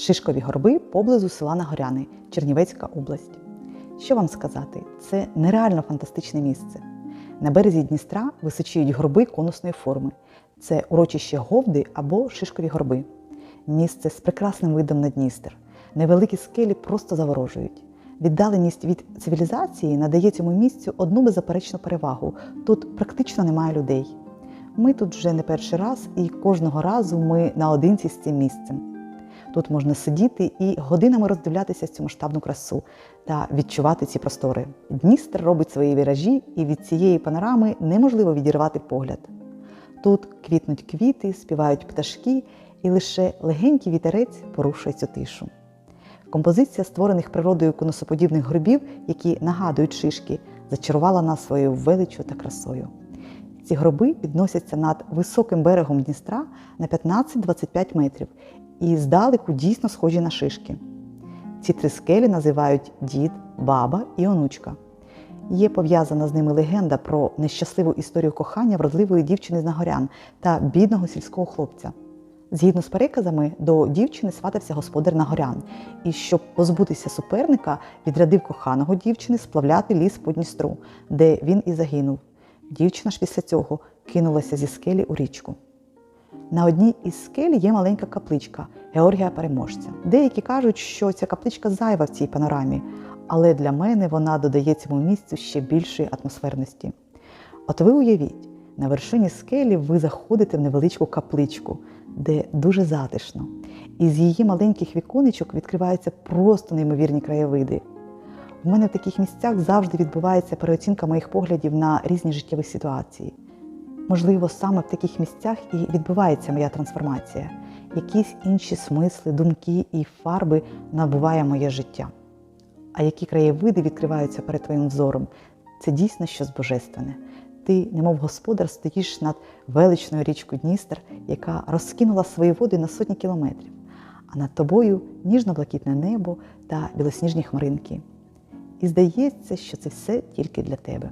Шишкові горби поблизу села Нагоряни, Чернівецька область. Що вам сказати? Це нереально фантастичне місце. На березі Дністра височіють горби конусної форми. Це урочище Говди або Шишкові горби. Місце з прекрасним видом на Дністер. Невеликі скелі просто заворожують. Віддаленість від цивілізації надає цьому місцю одну беззаперечну перевагу. Тут практично немає людей. Ми тут вже не перший раз, і кожного разу ми наодинці з цим місцем. Тут можна сидіти і годинами роздивлятися цю масштабну красу та відчувати ці простори. Дністер робить свої віражі, і від цієї панорами неможливо відірвати погляд. Тут квітнуть квіти, співають пташки, і лише легенький вітерець порушує цю тишу. Композиція створених природою конусоподібних горбів, які нагадують шишки, зачарувала нас своєю величчю та красою. Ці гроби підносяться над високим берегом Дністра на 15-25 метрів і здалеку дійсно схожі на шишки. Ці три скелі називають дід, баба і онучка. Є пов'язана з ними легенда про нещасливу історію кохання вродливої дівчини з Нагорян та бідного сільського хлопця. Згідно з переказами, до дівчини сватався господар Нагорян, і щоб позбутися суперника, відрядив коханого дівчини сплавляти ліс по Дністру, де він і загинув. Дівчина ж після цього кинулася зі скелі у річку. На одній із скель є маленька капличка Георгія Переможця. Деякі кажуть, що ця капличка зайва в цій панорамі, але для мене вона додає цьому місцю ще більшої атмосферності. От ви уявіть, на вершині скелі ви заходите в невеличку капличку, де дуже затишно, і з її маленьких віконечок відкриваються просто неймовірні краєвиди. У мене в таких місцях завжди відбувається переоцінка моїх поглядів на різні життєві ситуації. Можливо, саме в таких місцях і відбувається моя трансформація. Якісь інші смисли, думки і фарби набуває моє життя. А які краєвиди відкриваються перед твоїм взором, це дійсно щось божественне. Ти, немов господар, стоїш над величною річкою Дністер, яка розкинула свої води на сотні кілометрів, а над тобою ніжно-блакитне небо та білосніжні хмаринки. І здається, що це все тільки для тебе.